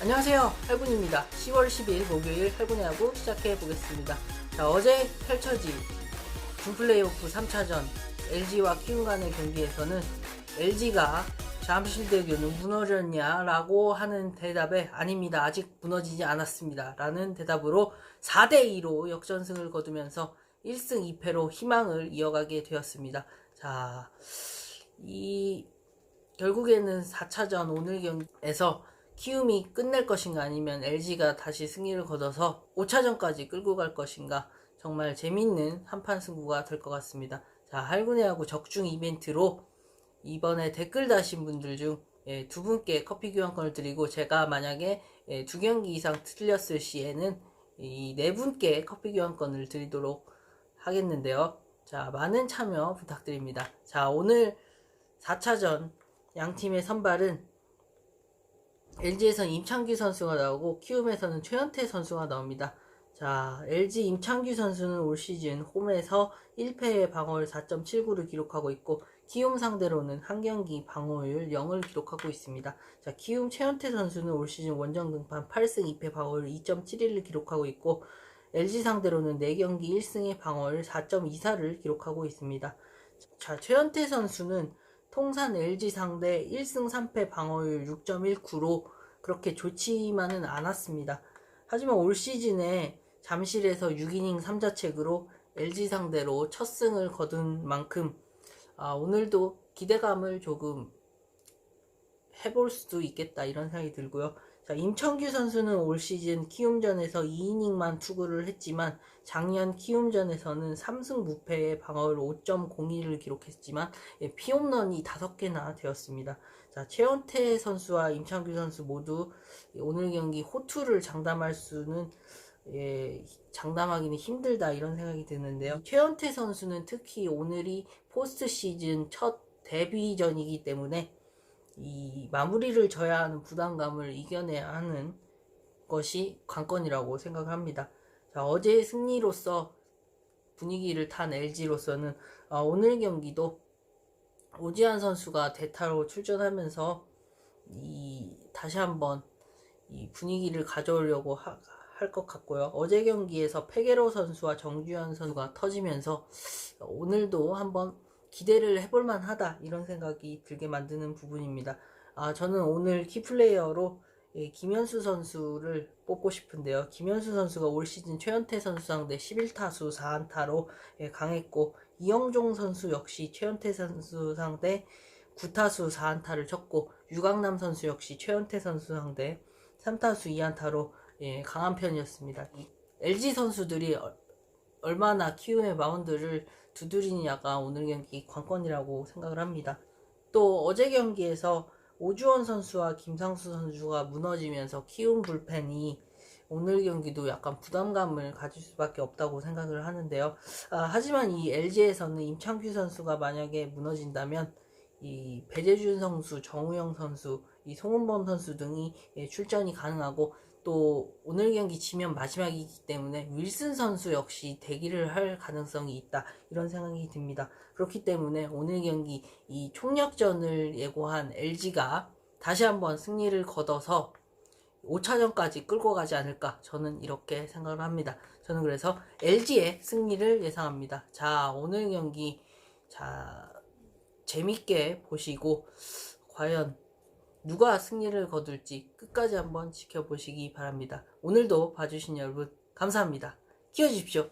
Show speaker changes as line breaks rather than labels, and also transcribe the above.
안녕하세요. 할군입니다. 10월 10일 목요일 할군의 야구 시작해 보겠습니다. 자, 어제 펼쳐진 준플레이오프 3차전 LG와 키움 간의 경기에서는 LG가 잠실대교는 무너졌냐 라고 하는 대답에 아닙니다. 아직 무너지지 않았습니다. 라는 대답으로 4대2로 역전승을 거두면서 1승 2패로 희망을 이어가게 되었습니다. 자, 이 결국에는 4차전 오늘 경기에서 키움이 끝낼 것인가 아니면 LG가 다시 승리를 거둬서 5차전까지 끌고 갈 것인가 정말 재밌는 한판 승부가 될 것 같습니다. 자, 할군회하고 적중 이벤트로 이번에 댓글 다신 분들 중 예, 두 분께 커피 교환권을 드리고 제가 만약에 예, 두 경기 이상 틀렸을 시에는 이 네 분께 커피 교환권을 드리도록 하겠는데요. 자, 많은 참여 부탁드립니다. 자, 오늘 4차전 양 팀의 선발은 LG에서는 임창규 선수가 나오고 키움에서는 최현태 선수가 나옵니다. 자, LG 임창규 선수는 올 시즌 홈에서 1패의 방어율 4.79를 기록하고 있고 키움 상대로는 한 경기 방어율 0을 기록하고 있습니다. 자, 키움 최현태 선수는 올 시즌 원정 등판 8승 2패 방어율 2.71을 기록하고 있고 LG 상대로는 4경기 1승의 방어율 4.24를 기록하고 있습니다. 자, 최현태 선수는 통산 LG 상대 1승 3패 방어율 6.19로 그렇게 좋지만은 않았습니다. 하지만 올 시즌에 잠실에서 6이닝 3자책으로 LG 상대로 첫 승을 거둔 만큼 아, 오늘도 기대감을 조금 해볼 수도 있겠다 이런 생각이 들고요. 자, 임청규 선수는 올 시즌 키움전에서 2이닝만 투구를 했지만 작년 키움전에서는 3승 무패의 방어율 5.02를 기록했지만 예, 피홈런이 5개나 되었습니다. 자, 최원태 선수와 임창규 선수 모두 오늘 경기 호투를 장담할 수는 예, 장담하기는 힘들다 이런 생각이 드는데요. 최원태 선수는 특히 오늘이 포스트 시즌 첫 데뷔전이기 때문에 이 마무리를 져야 하는 부담감을 이겨내야 하는 것이 관건이라고 생각합니다. 자, 어제의 승리로서 분위기를 탄 LG로서는 어, 오늘 경기도 오지환 선수가 대타로 출전하면서 이 다시 한번 이 분위기를 가져오려고 할 것 같고요. 어제 경기에서 페게로 선수와 정주현 선수가 터지면서 오늘도 한번 기대를 해볼 만하다 이런 생각이 들게 만드는 부분입니다. 아, 저는 오늘 키플레이어로 예, 김현수 선수를 뽑고 싶은데요. 김현수 선수가 올 시즌 최현태 선수 상대 11타수 4안타로 예, 강했고 이영종 선수 역시 최현태 선수 상대 9타수 4안타를 쳤고 유강남 선수 역시 최현태 선수 상대 3타수 2안타로 예, 강한 편이었습니다. 이 LG 선수들이 얼- 얼마나 키움의 마운드를 두드리느냐가 오늘 경기 관건이라고 생각을 합니다. 또 어제 경기에서 오주원 선수와 김상수 선수가 무너지면서 키움 불펜이 오늘 경기도 약간 부담감을 가질 수밖에 없다고 생각을 하는데요. 아, 하지만 이 LG에서는 임창규 선수가 만약에 무너진다면 이 배재준 선수, 정우영 선수, 이 송은범 선수 등이 예, 출전이 가능하고 또 오늘 경기 지면 마지막이기 때문에 윌슨 선수 역시 대기를 할 가능성이 있다 이런 생각이 듭니다. 그렇기 때문에 오늘 경기 이 총력전을 예고한 LG가 다시 한번 승리를 거둬서 5차전까지 끌고 가지 않을까 저는 이렇게 생각을 합니다. 저는 그래서 LG의 승리를 예상합니다. 자 오늘 경기 자 재밌게 보시고 과연 누가 승리를 거둘지 끝까지 한번 지켜보시기 바랍니다. 오늘도 봐주신 여러분 감사합니다. 키워주십시오.